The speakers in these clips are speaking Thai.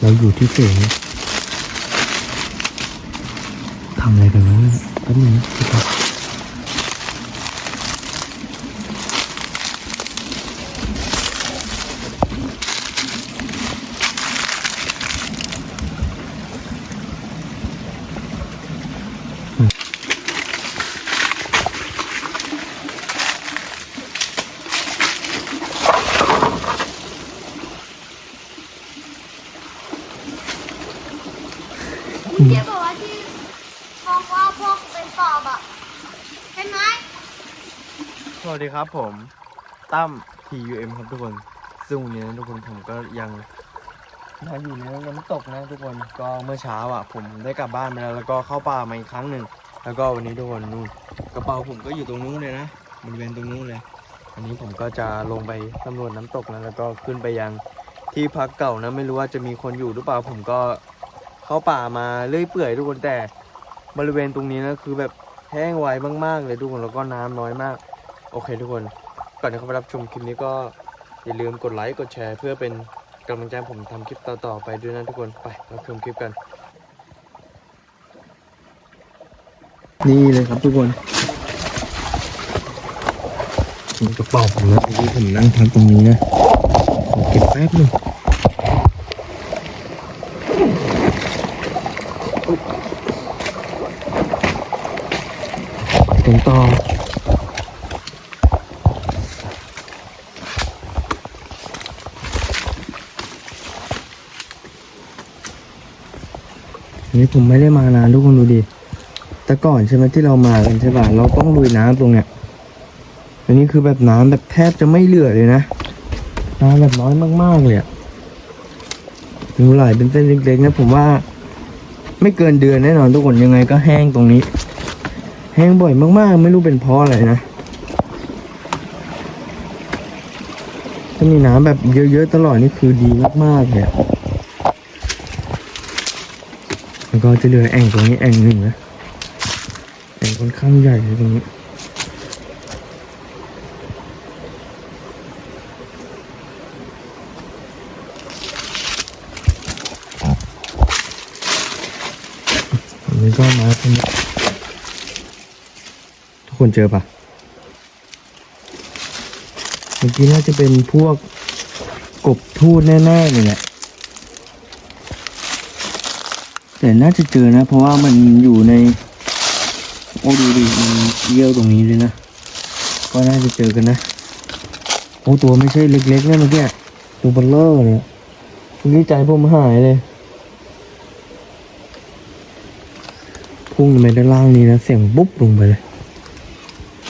เราอยู่ที่เสูงทำอะไรกันวะเนี่ยแป๊บนึงนะครับ พี่เจ๊บอกว่าที่ท้องว่าพว กเป็นปอบอะใช่ไหมสวัสดีครับผมตั้ม TUM ครับทุกคน ซึ่งวันนี้นะทุกคนผมก็ยังมาอยู่ในน้ำตกนะทุกคนก็เมื่อเช้าอะ ผมได้กลับบ้านไปแล้วแล้วก็เข้าป่ามาอีกครั้งหนึ่งแล้วก็วันนี้ทุกคนนู่นกระเป๋าผมก็อยู่ตรงนู้นเลยนะบริเวณตรงนู้นเลย อันนี้ผมก็จะลงไปสำรวจน้ำตกนะแล้วก็ขึ้นไปยังที่พักเก่านะไม่รู้ว่าจะมีคนอยู่หรือเปล่าผมก็เข้าป่ามาเรื่อยเปื่อยทุกคนแต่ บริเวณตรงนี้นะคือแบบแห้งไวมากๆเลยทุกคนแล้วก็น้ำน้อยมาก โอเค ทุกคนก่อนที่เข้าไปรับชมคลิปนี้ก็อย่าลืมกดไลค์กดแชร์ เพื่อเป็นกำลังใจให้ผมทำคลิปต่อๆไปด้วยนะทุกคนไปรับชมคลิปกัน นี่เลยครับทุกคนกระเป๋าผมนะเมื่ผมนั่งพักตรงนี้นะขอเก็บแป๊บหนึงอุ๊ยถึง ต่อนนี้ผมไม่ได้มานานทุกคนดูดิ แต่ก่อนใช่ไหมที่เรามากันใช่ป่ะ เราต้องลุยน้ำตรงเนี้ยอันนี้คือแบบน้ำแบบแทบจะไม่เหลือเลยนะ น้ำแบบน้อยมากๆเลยอะดูไหลเป็นเส้นเล็กๆนะผมว่า ไม่เกินเดือนแน่นอนทุกคนยังไงก็แห้งตรงนี้ ห้งบ่อยมากๆ ไม่รู้เป็นเพราะอะไรนะถ้ามีน้ำแบบเยอะๆตลอดนี่คือดีมากๆเลยแล้วก็จะเหลือแอ่งตรงนี้แอ่งหนึ่งนะแอ่งค่อนข้างใหญ่เลยตรงนี้อันนี้ก็มาตรงนี้ คนเจอปะเมื่อกี้น่าจะเป็นพวกกบทูดแน่ๆเลยแหละแต่น่าจะเจอนะ เพราะว่ามันอยู่ใน โอ้ดูดิมันเยี่ยวตรงนี้เลยนะ ก็น่าจะเจอกันนะ โอ้ตัวไม่ใช่เล็กๆนะเมื่อกี้ตัวเบลเลอร์เลยอะเมื่อกี้ใจผมหายเลย พุ่งลงไปด้านล่างนี้นะ เสียงปุ๊บลงไปเลย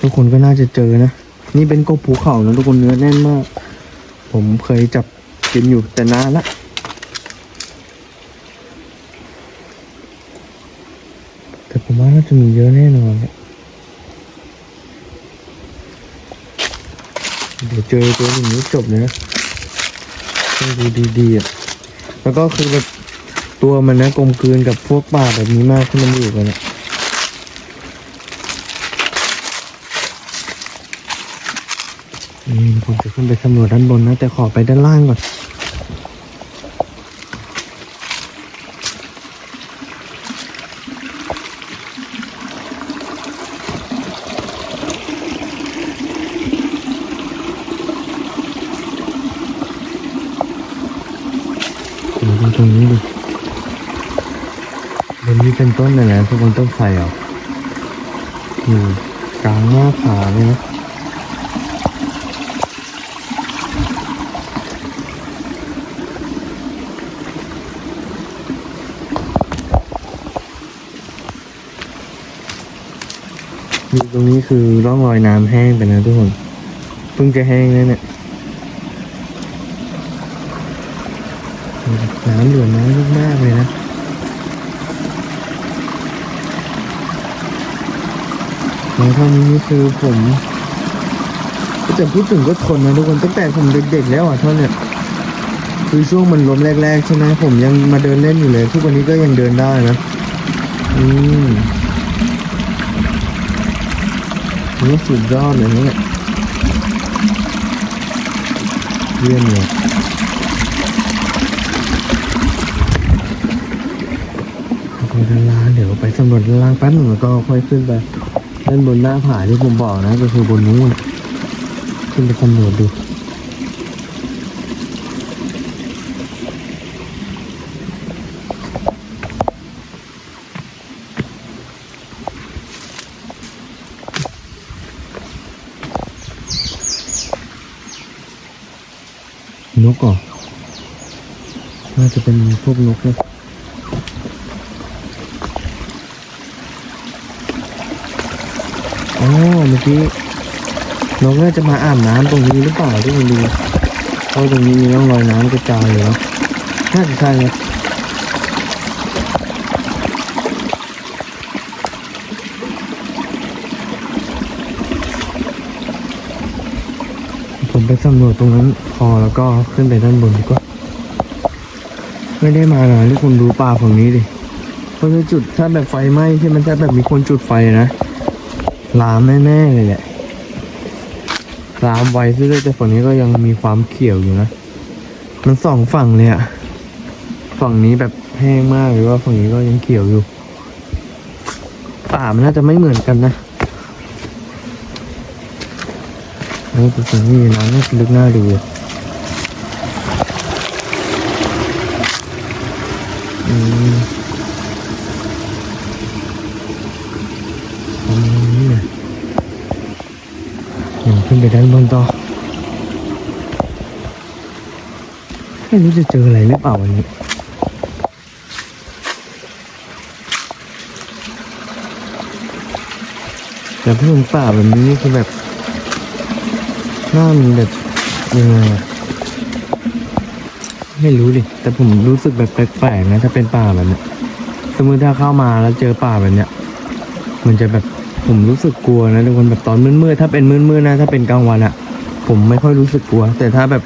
ทุกคนก็น่าจะเจอนะ นี่เป็นกบภูเขานะทุกคนเนื้อแน่นมาก ผมเคยจับกินอยู่แต่นานละแต่ผมว่าน่าจะมีเยอะแน่นอนแหละเดี๋ยวเจอตัวหนึ่งนี้จบเลยนะต้องดูดีๆอะแล้วก็คือแบบตัวมันนะกลมกลืนกับพวกป่าแบบนี้มากที่มันอยู่กันอะอืม ผมจะขึ้นไปสำรวจด้านบนนะ แต่ขอไปด้านล่างก่อนดูตรงนี้ดิบนนี้เป็นต้นอะไรนะทุกคนต้นไทรเหรออยู่กลางหน้าผาเลยนะ อยู่ตรงนี้คือร่องรอยน้ำแห้งไปนะทุกคน เพิ่งจะแห้งนั่นแหละน้ำเหลือน้อยมากๆเลยนะแล้วท่านี้คือผมจะพูดถึงก็ทนนะทุกคนตั้งแต่ผมเด็กๆแล้วอะท่านเนี้ยคือช่วงมันล้มแรกๆใช่ไหมผมยังมาเดินเล่นอยู่เลย ทุกวันนี้ก็ยังเดินได้นะ อืม นี่สุดยอดเลยเนี่ยเยี่ยมเลยไปด้าลางเดี๋ยวไปสำรวจล่างแป๊บนึงแล้วก็ค่อยขึ้นไปด้านบนหน้าผาที่ผมบอกนะก็คือบนนู้นขึ้นไปสำรวจดู น่าจะเป็นพวกนกนะอ๋อเมื่อกี้นกน่าจะมาอาบน้ำตรงนี้หรือเปล่าที่คุณดูเพราะตรงนี้มีร่องรอยน้ำกระจายอยู่แล้วน่าจะใช่นะผมไปสำรวจตรงนั้นพอแล้วก็ขึ้นไปด้านบนดีกว่า ไม่ได้มานานที่คุณดูป่าฝั่งนี้ดิเพราะถ้าจุดถ้าแบบไฟไหม้ที่มันจะแบบมีคนจุดไฟนะลามแน่ๆเลยแหละลามไวซะด้วยแต่ฝั่งนี้ก็ยังมีความเขียวอยู่นะ มันสองฝั่งเลยอะฝั่งนี้แบบแห้งมากหรือว่าฝั่งนี้ก็ยังเขียวอยู่ ป่ามันน่าจะไม่เหมือนกันนะโอ้แต่ฝั่งนี้น้ำน่าจะลึกน่าดูอะอืมประมาณนี้นะเดี๋ยวขึ้น ไปด้านบนต่อไม่รู้จะเจออะไรหรือเปล่าวันนี้แต่พื่อนป่าแบบนี้คือแบบหน่ามีแบบยังไงอไม่รู้ดิแต่ผมรู้สึกแบบแปลกๆนะถ้าเป็นป่าแบบเนี้ยสมมติถ้าเข้ามาแล้วเจอป่าแบบเนี้ยมันจะแบบ ผมรู้สึกกลัวนะทุกคนแบบตอนมืดๆถ้าเป็นมืดๆนะถ้าเป็นกลางวันอะผมไม่ค่อยรู้สึกกลัว แต่ถ้าแบบ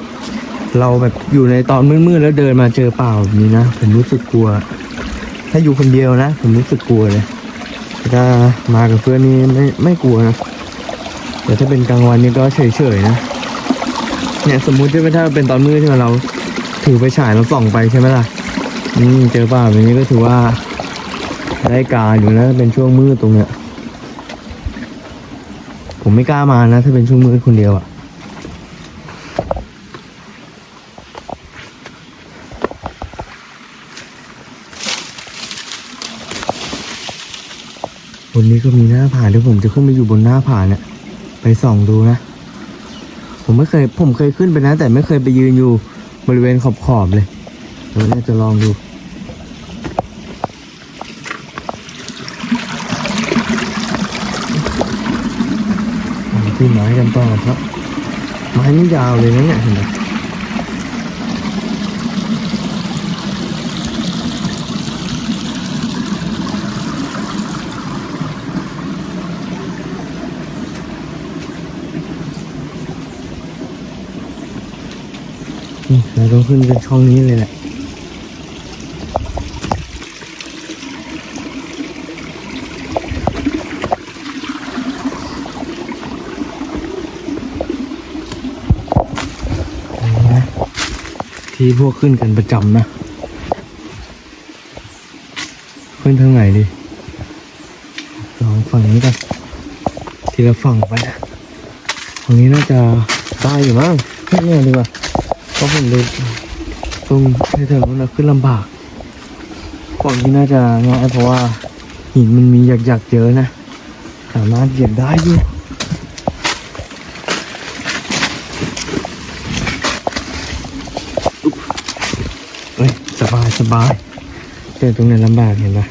เราแบบอยู่ในตอนมืดๆแล้วเดินมาเจอเปล่าแบบนี้นะผมรู้สึกกลัว ถ้าอยู่คนเดียวนะ ผมรู้สึกกลัวเลยแต่ถ้ามากับเพื่อนนี่ไม่ไม่กลัวนะแต่ถ้าเป็นกลางวันนี่ก็เฉยๆนะเนี่ยสมมุติว่าถ้าเป็นตอนมืดที่เราถือไปฉายเราส่องไปใช่ไหมล่ะอืมเจอเปล่าแบบนี้ก็ถือว่าได้การอยู่นะเป็นช่วงมืดตรงเนี้ย ผมไม่กล้ามานะ ถ้าเป็นช่วงมืดคนเดียวอะบนนี้ก็มีหน้าผาเดี๋ยวผมจะขึ้นไปอยู่บนหน้าผาเนี่ยไปส่องดูนะ ผมไม่เคยผมเคยขึ้นไปนะ แต่ไม่เคยไปยืนอยู่บริเวณขอบขอบเลยเดี๋ยวน่าจะลองดู มาที่ไม้กันต่อครับไม้นี่ยาวเลยนะเนี่ยเห็นไหมนี่เราต้องขึ้นเป็นช่องนี้เลยแหละ นี่นะ ที่พวกขึ้นกันประจำนะ ขึ้นทางไหนดีลองฝั่งนี้กันทีละฝั่งไปนะฝั่งนี้น่าจะได้อยู่มั้งเนี่ยดีกว่าเพราะผมดูตรงแถวๆนั้นขึ้นลำบากฝั่งนี้น่าจะง่ายเพราะว่าหินมันมีหยักๆเยอะนะ สามารถเหยียบได้อยู่ เฮ้ยส บายสบายเจอตรงไหนลำบากเห็นปะ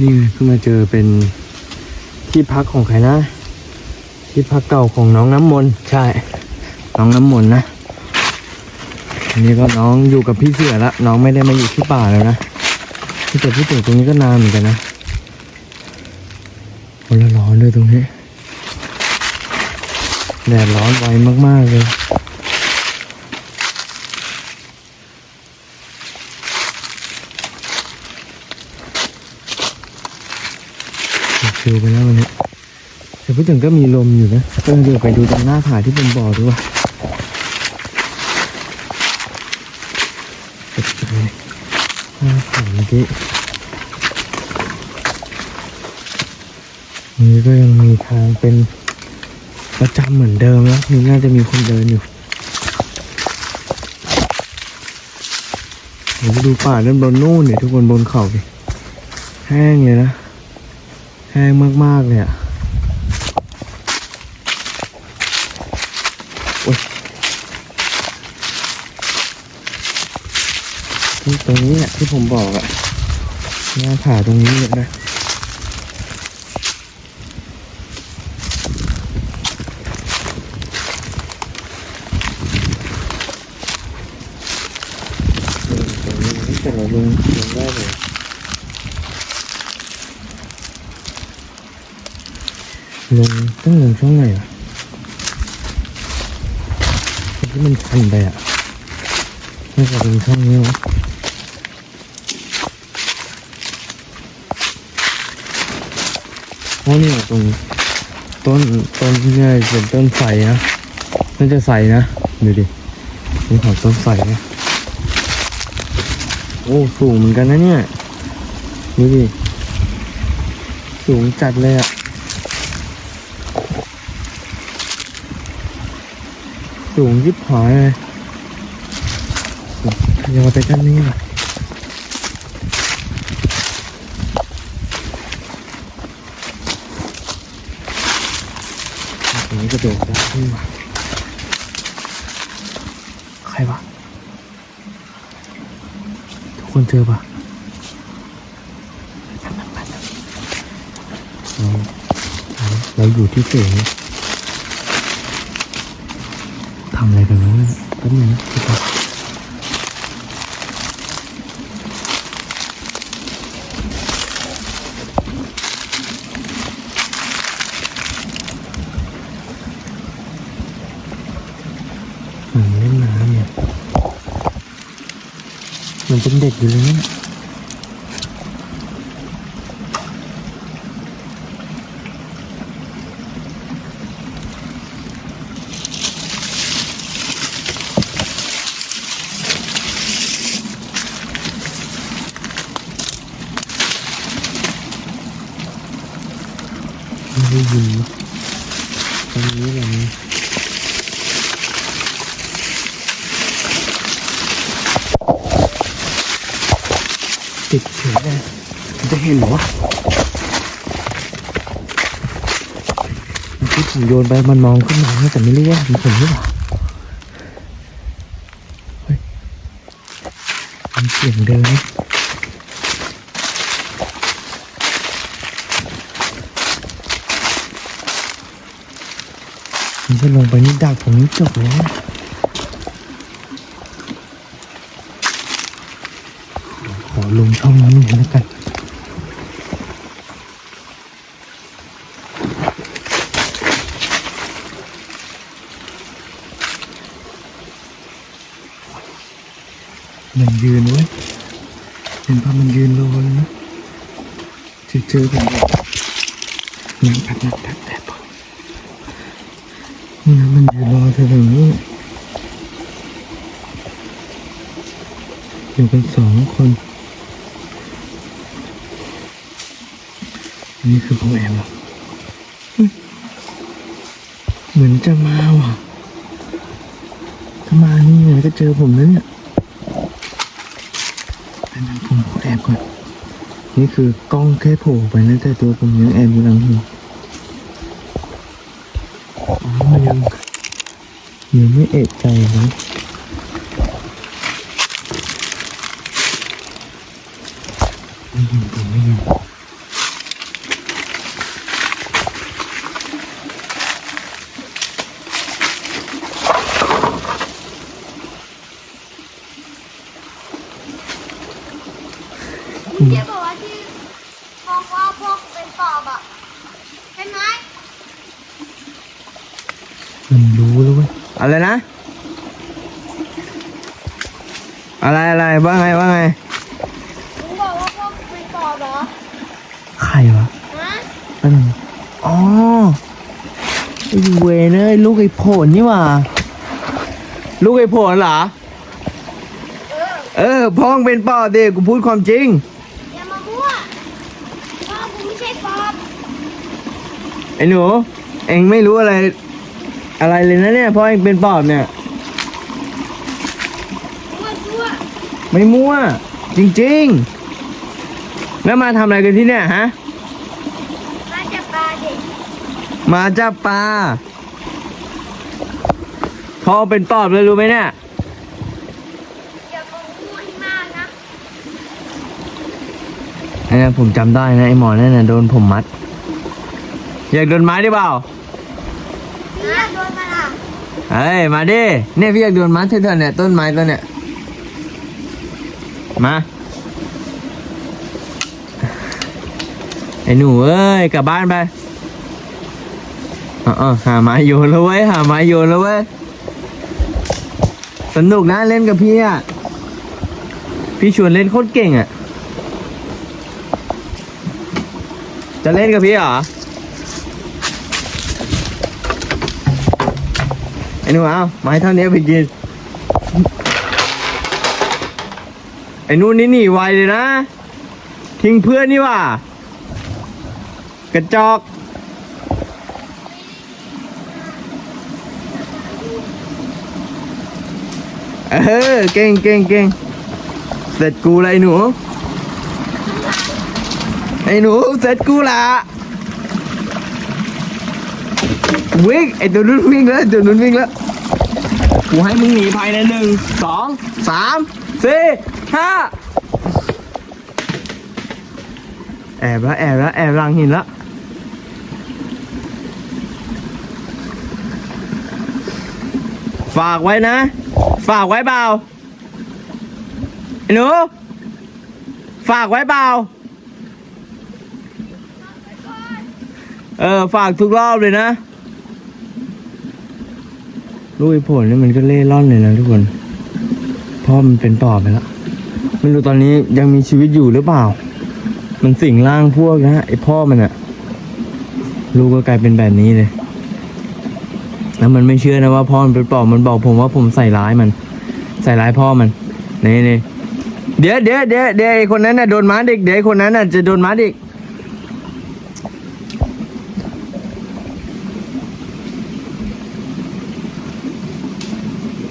นี่ไงเพิ่งมาเจอเป็นที่พักของใครนะ ที่พักเก่าของน้องน้ำมนต์ใช่ น้องน้ำมนต์นะอันนี้ก็น้องอยู่กับพี่เสือละน้องไม่ได้มาอยู่ที่ป่าแล้วนะที่แต่พี่ถึงตรงนี้ก็นานเหมือนกันนะโอ้แล้วร้อนด้วยตรงนี้ แดดร้อนไวมาก ๆ เลย ฟิวไปแล้ววันนี้แต่พูดถึงก็มีลมอยู่นะเดี๋ยวไปดูตรงหน้าผาที่เป็นบ่อดูว่าหน้าผาเมื่อกี้นี่ก็ยังมีทางเป็น ประจำเหมือนเดิมนะนี่น่าจะมีคนเดินอยู่โอ้โหดูป่าด้านบนนู่นเนี่ยทุกคนบนเขาดิแห้งเลยนะ แห้งมากๆเลยอะโอ้ยที่ตรงนี้เนี่ยที่ผมบอกอะหน้าผาตรงนี้เนี่ยนะ ตรงนี้แต่เราลงลงได้เลยลง ต้องลงช่องไหนอะที่มันชันไปอะน่าจะลงช่องนี้วะเพราะเนี่ยตรงต้นต้นเนี่ยเป็นต้นไทรนะน่าจะใสนะดูดิเป็นของต้นไทรนะโอ้สูงเหมือนกันนะเนี่ยดูดิสูงจัดเลยอะ สูงยิบหายเลยอย่าไปกันนี่ล่ะตรงนี้กระโดดได้ขึ้นมาใครวะทุกคนเจอปะเราเราเราอยู่ที่สูง ทำอะไรกันวะเนี่ยแป๊บนึงนะทุกคนเหมือนเล่นน้ำเนี่ยเหมือนเป็นเด็กอยู่เลยเนี่ยไม่ได้ยินนะตรงนี้แบบนี้ ติดเฉยเลยมันจะเห็นหรอวะเมื่ผมโยนไปมันมองขึ้นมาแต่ไม่รู้ว่ามันผมหรือเปล่าเฮ้ยมันเสียงเดินนะมันจะลงไปนี่ดักผมนี่จบเลยนะขอ ลงช่องนี้น่อยแล้วกันมันยืนเว้ยเห็นพามันยืนรอเลยนะเจอเจอผมบอกนั่งพัดนั่งพัดแต่บอนี่นะมันยืนรอเธอแบบนี้อยู่กันสองคน นี่คือพ่อแอมเหรอเฮ้ยเหมือนจะมาว่ะ ถ้ามานี่ไงก็เจอผมแล้วเนี่ยอันนั้นผมขอแอบก่อน นี่คือกล้องแค่โผล่ไปนะแต่ตัวผมยังแอบอยู่หลังหินอ๋อมันยังยังไม่เอะใจนะไม่ยินผมไม่ยิน เจ๊บอกว่าที่มองว่า พวกเป็นปอบอะใช่ไหมมันรู้แล้วเว้ยอะไรนะ อะไรอะไรว่าไงว่าไงมึงบอกว่าพวกเป็นปอบเหรอใครวะฮะอันนั้นอ๋อไอ้เวนเอ้ยลูกไอ้โผล่นี่หว่า ลูกไอ้โผล่เหรอ เออ เออพ้องเป็นปอบเด็กกูพูดความจริง เไอ้หนู เองไม่รู้อะไร อะไรเลยนะเนี่ยเพราะเองเป็นปอบเนี่ยชั่วชั่วไม่มั่ว จริง ๆ แล้วมาทำอะไรกันที่เนี่ยฮะ มาจับปลาเด็กมาจับปลาพ่อเป็นปอบเลยรู้ไหมเนี่ย อย่ามาพูดมากนะ ไอ้เนี่ยผมจำได้นะไอ้หมอนั่นน่ะโดนผมมัด อยากโดนไม้ได้เปล่าพี่อยากโดนมาล่ะเฮ้ยมาดิเนี่ยพี่อยากโดนมัดเถอะเนี่ยต้นไม้ต้นเนี่ยมาไอ้หนูเอ้ยกลับบ้านไปเออๆหาไม้โยนแล้วเว้ยหาไม้โยนแล้วเว้ยสนุกนะเล่นกับพี่อะพี่ชวนเล่นโคตรเก่งอะจะเล่นกับพี่เหรอ ไอ้หนูเอาไม้เท่านี้ไปกิน ไอ้นู่นนี่หนีไวเลยนะ ทิ้งเพื่อนนี่ว่ากระจอก เออ เก่งเก่งเก่งเสร็จกูเลยไอ้หนู ไอ้หนูเสร็จกูละ วิ่งไอ้ตัวนู้นวิ่งแล้วไอ้ตัวนู้นวิ่งแล้วกูให้มึงหนีภายในหนึ่งสองสามสี่ห้าแอบแล้วแอบแล้วแอบหลังหินแล้วฝากไว้นะ ฝากไว้เปล่าไอ้หนูฝากไว้เปล่าเออฝากทุกรอบเลยนะ ลูกไอ้ผลนี่มันก็เล่ร่อนเลยนะทุกคนพ่อมันเป็นปอบไปแล้วไม่รู้ตอนนี้ยังมีชีวิตอยู่หรือเปล่า มันสิงร่างพวกนะไอ้พ่อมันอะลูกก็กลายเป็นแบบนี้เลย แล้วมันไม่เชื่อนะว่าพ่อมันเป็นปอบมันบอกผมว่าผมใส่ร้ายมัน ใส่ร้ายพ่อมันนี่นี่เดี๋ยวเดี๋ยวเดี๋ยวเดี๋ยวไอ้คนนั้นน่ะโดนม้าเด็กเดี๋ยวไอ้คนนั้นน่ะจะโดนม้าเด็ก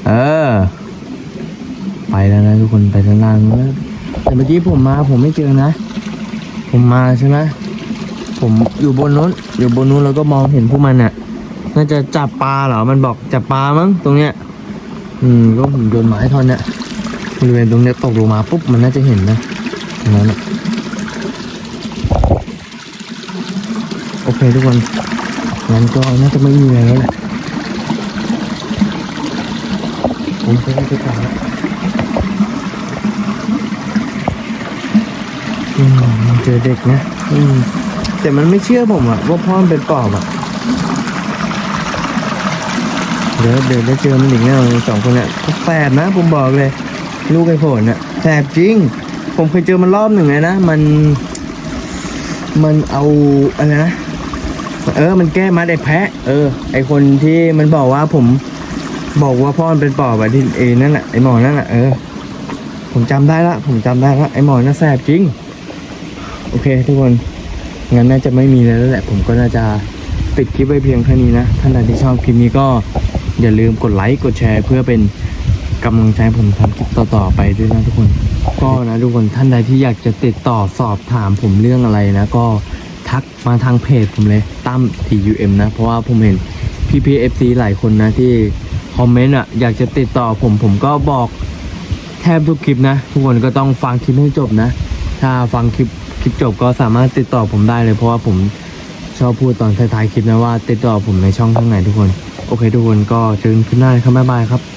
เออ ไปแล้วนะทุกคนไปด้านล่างแล้วแต่เมื่อกี้ผมมาผมไม่เจอนะ ผมมาใช่ไหมผมอยู่บนนู้น อยู่บนนู้นแล้วก็มองเห็นพวกมันน่ะ น่าจะจับปลาเหรอ มันบอกจับปลามั้งตรงเนี้ย อืมก็ผมโดนไม้ท่อนเนี้ยบริเวณตรงเนี้ยตกลงมาปุ๊บมันน่าจะเห็นนะตรงนั้นน่ะโอเคทุกคนงั้นก็น่าจะไม่มีอะไรแล้วแหละ ผมจะได้ไปก่อนแล้วอืมมันเจอเด็กนะอืมแต่มันไม่เชื่อผมอะว่าพ่อมันเป็นปอบอะเดี๋ยวเดี๋ยวได้เจอมันอีกแน่สองคนเนี่ยแสบนะ ผมบอกเลย ลูกไอ้ผลน่ะแสบจริง ผมเคยเจอมันรอบหนึ่งเลยนะ มัน มันเอาอะไรนะเออ มันแก้มัดไอ้แพะ เออ ไอคนที่มันบอกว่าผม บอกว่าพ่อมันเป็นปอบอะที่เอนั่นแหละไอหมอนั่นแหละเออ ผมจำได้ละ ผมจำได้ละไอหมอน่าแสบจริง โอเค ทุกคนงั้นน่าจะไม่มีแล้วแหละ ผมก็น่าจะปิดคลิปไว้เพียงเท่านี้นะท่านใดที่ชอบคลิปนี้ก็อย่าลืมกดไลค์กดแชร์ เพื่อเป็นกำลังใจผมทำคลิปต่อๆไปด้วยนะทุกคน ก็นะทุกคนท่านใดที่อยากจะติดต่อสอบถามผมเรื่องอะไรนะ ก็ทักมาทางเพจผมเลยตั้ม TUM นะ เพราะว่าผมเห็นพี่พีเอฟซีหลายคนนะที่ คอมเมนต์อะอยากจะติดต่อผมผมก็บอกแทบทุกคลิปนะ ทุกคนก็ต้องฟังคลิปให้จบนะ ถ้าฟังคลิปคลิปจบก็สามารถติดต่อผมได้เลยเพราะว่าผมชอบพูดตอนท้ายๆคลิปนะว่าติดต่อผมในช่องทางไหนทุกคน โอเคทุกคนก็เจอกันคลิปหน้าครับบ๊ายบายครับ